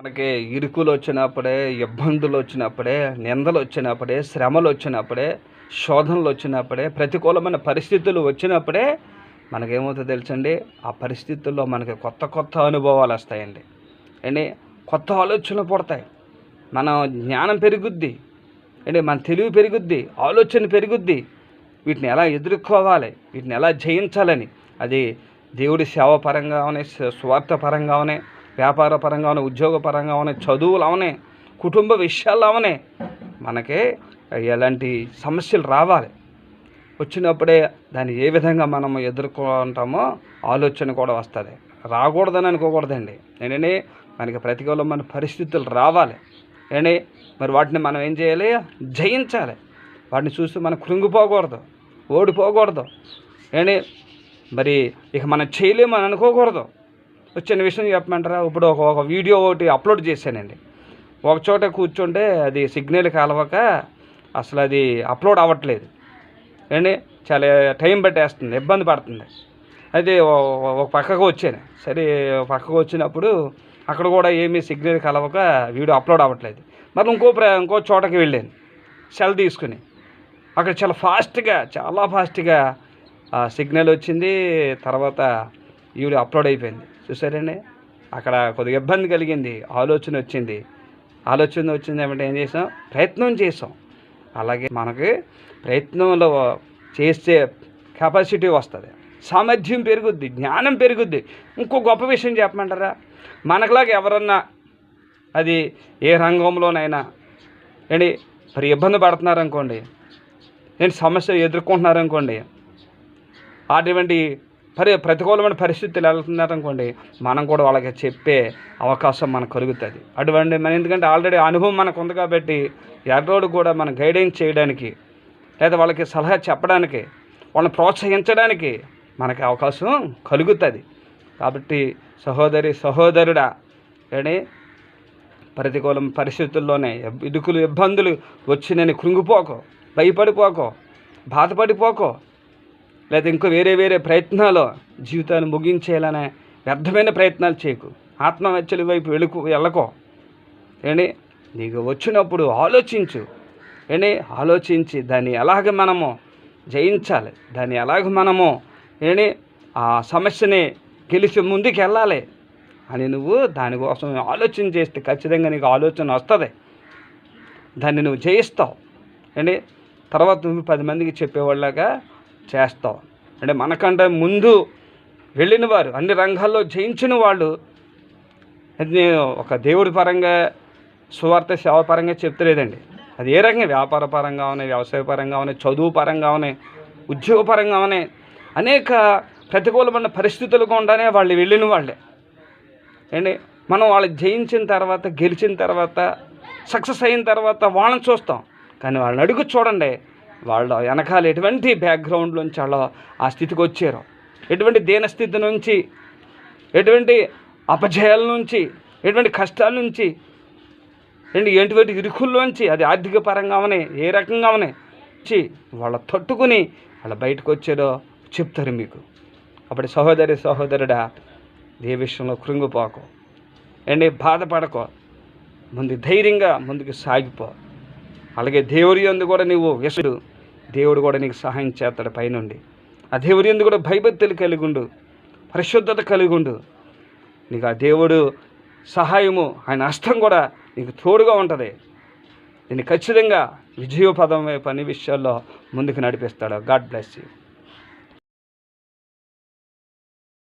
మనకి ఇరుకులు వచ్చినప్పుడే ఇబ్బందులు వచ్చినప్పుడే నిందలు వచ్చినప్పుడే శ్రమలు వచ్చినప్పుడే శోధనలు వచ్చినప్పుడే ప్రతికూలమైన పరిస్థితులు వచ్చినప్పుడే మనకేమవుతుందో తెలుసండి? ఆ పరిస్థితుల్లో మనకి కొత్త కొత్త అనుభవాలు వస్తాయండి. అండి కొత్త ఆలోచనలు పుడతాయి. మన జ్ఞానం పెరుగుద్ది. అండి మన తెలివి పెరుగుద్ది. ఆలోచన పెరుగుద్ది. వీటిని ఎలా ఎదుర్కోవాలి? వీటిని ఎలా జయించాలని? అది దేవుడి సేవ పరంగానే స్వార్థ పరంగానే వ్యాపార పరంగా ఉద్యోగ పరంగా చదువులు అవనే కుటుంబ విషయాలు అవనే మనకి ఎలాంటి సమస్యలు రావాలి. వచ్చినప్పుడే దాన్ని ఏ విధంగా మనం ఎదుర్కొంటామో ఆలోచన కూడా వస్తుంది. రాకూడదని అనుకోకూడదండి. ఏంటంటే మనకి ప్రతికూలమైన పరిస్థితులు రావాలి. ఏంటి మరి వాటిని మనం ఏం చేయాలి? జయించాలి. వాటిని చూసి మనం కృంగిపోకూడదు ఓడిపోకూడదు. ఏంటి మరి ఇక మనం చేయలేమని అనుకోకూడదు. వచ్చిన విషయం చెప్పమంటారా? ఇప్పుడు ఒక ఒక వీడియో ఒకటి అప్లోడ్ చేశానండి. ఒక చోట కూర్చుంటే అది సిగ్నల్ కలవక అసలు అది అప్లోడ్ అవ్వట్లేదు. ఏండి చాలా టైం పట్టేస్తుంది ఇబ్బంది పడుతుంది. అయితే ఓ- ఒక పక్కకు వచ్చాను. సరే పక్కకు వచ్చినప్పుడు అక్కడ కూడా ఏమీ సిగ్నల్ కలవక వీడియో అప్లోడ్ అవ్వట్లేదు. మరి ఇంకో ప్ర ఇంకో చోటకి వెళ్ళాను సెల్ తీసుకుని. అక్కడ చాలా ఫాస్ట్గా చాలా ఫాస్ట్గా సిగ్నల్ వచ్చింది. తర్వాత వీడియో అప్లోడ్ అయిపోయింది. చూసారండి అక్కడ కొద్దిగా ఇబ్బంది కలిగింది. ఆలోచన వచ్చింది. ఆలోచన వచ్చింది ఏమంటే ఏం చేసాం? ప్రయత్నం చేసాం. అలాగే మనకి ప్రయత్నంలో చేసే కెపాసిటీ వస్తుంది. సామర్థ్యం పెరుగుద్ది. జ్ఞానం పెరుగుద్ది. ఇంకో గొప్ప విషయం చెప్పమంటారా? మనకులాగా ఎవరన్నా అది ఏ రంగంలోనైనా ఏంటి మరి ఇబ్బంది పడుతున్నారనుకోండి నేను సమస్య ఎదుర్కొంటున్నారనుకోండి అటువంటి పరి ప్రతికూలమైన పరిస్థితులు వెళ్తున్నారనుకోండి మనం కూడా వాళ్ళకి చెప్పే అవకాశం మనకు కలుగుతుంది. అటువంటి మన ఎందుకంటే ఆల్రెడీ అనుభవం మనకు ఉంది కాబట్టి ఎర్రోడు కూడా మనం గైడెన్స్ చేయడానికి లేదా వాళ్ళకి సలహా చెప్పడానికి వాళ్ళని ప్రోత్సహించడానికి మనకి అవకాశం కలుగుతుంది. కాబట్టి సహోదరి సహోదరుడా కానీ ప్రతికూలం పరిస్థితుల్లోనే ఇదుకులు ఇబ్బందులు వచ్చినని కృంగిపోకో భయపడిపోకో బాధపడిపోకో లేదా ఇంకో వేరే వేరే ప్రయత్నాలు జీవితాన్ని ముగించేయాలనే వ్యర్థమైన ప్రయత్నాలు చేయకు. ఆత్మహత్యల వైపు వెళుకు వెళ్ళకో. ఏంటి? నీకు వచ్చినప్పుడు ఆలోచించు. ఏంటి? ఆలోచించి దాన్ని ఎలాగ మనము జయించాలి? దాన్ని ఎలాగ మనము ఏంటి? ఆ సమస్యని గెలిచి ముందుకు వెళ్ళాలి అని నువ్వు దానికోసం ఆలోచన చేస్తే ఖచ్చితంగా నీకు ఆలోచన వస్తుంది. దాన్ని నువ్వు జయిస్తావు. ఏంటి? తర్వాత నువ్వు పది మందికి చెప్పేవాళ్ళగా చేస్తావు అంటే మనకంటే ముందు వెళ్ళిన వారు అన్ని రంగాల్లో జయించిన వాళ్ళు నేను ఒక దేవుడి పరంగా సువార్త సేవ పరంగా చెప్తలేదండి. అది ఏ రకంగా? వ్యాపార పరంగా ఉన్నాయి వ్యవసాయ పరంగా ఉన్నాయి చదువు పరంగా ఉన్నాయి ఉద్యోగ పరంగా ఉన్నాయి అనేక ప్రతికూలమైన పరిస్థితులు గుండానే వాళ్ళు వెళ్ళిన వాళ్ళే. ఏంటి? మనం వాళ్ళు జయించిన తర్వాత గెలిచిన తర్వాత సక్సెస్ అయిన తర్వాత వాళ్ళని చూస్తాం. కానీ వాళ్ళని అడుగు చూడండి. వాళ్ళ వెనకాల ఎటువంటి బ్యాక్గ్రౌండ్ నుంచి వాళ్ళు ఆ స్థితికి వచ్చారు ఎటువంటి దీనస్థితి నుంచి ఎటువంటి అపజయాల నుంచి ఎటువంటి కష్టాల నుంచి ఏంటి ఎటువంటి ఇరుకుల్లోంచి అది ఆర్థిక పరంగా అవనే ఏ రకంగా అవనే వచ్చి వాళ్ళ తట్టుకుని వాళ్ళ బయటకు వచ్చారో చెప్తారు మీకు. అప్పుడు సహోదరి సహోదరుడా ఏ విషయంలో కృంగిపోకు. ఏంటి బాధపడకో. ముందు ధైర్యంగా ముందుకు సాగిపో. అలాగే దేవుడి యందు కూడా నీవు యశుడు. దేవుడు కూడా నీకు సహాయం చేస్తాడు పైనుండి. ఆ దేవుడి యందు కూడా భయభక్తులు కలిగుండు. పరిశుద్ధత కలిగుండు. నీకు ఆ దేవుడు సహాయము ఆయన అష్టం కూడా నీకు తోడుగా ఉంటుంది. నేను ఖచ్చితంగా విజయోపదం వైపు అన్ని విషయాల్లో ముందుకు నడిపిస్తాడు. God bless you.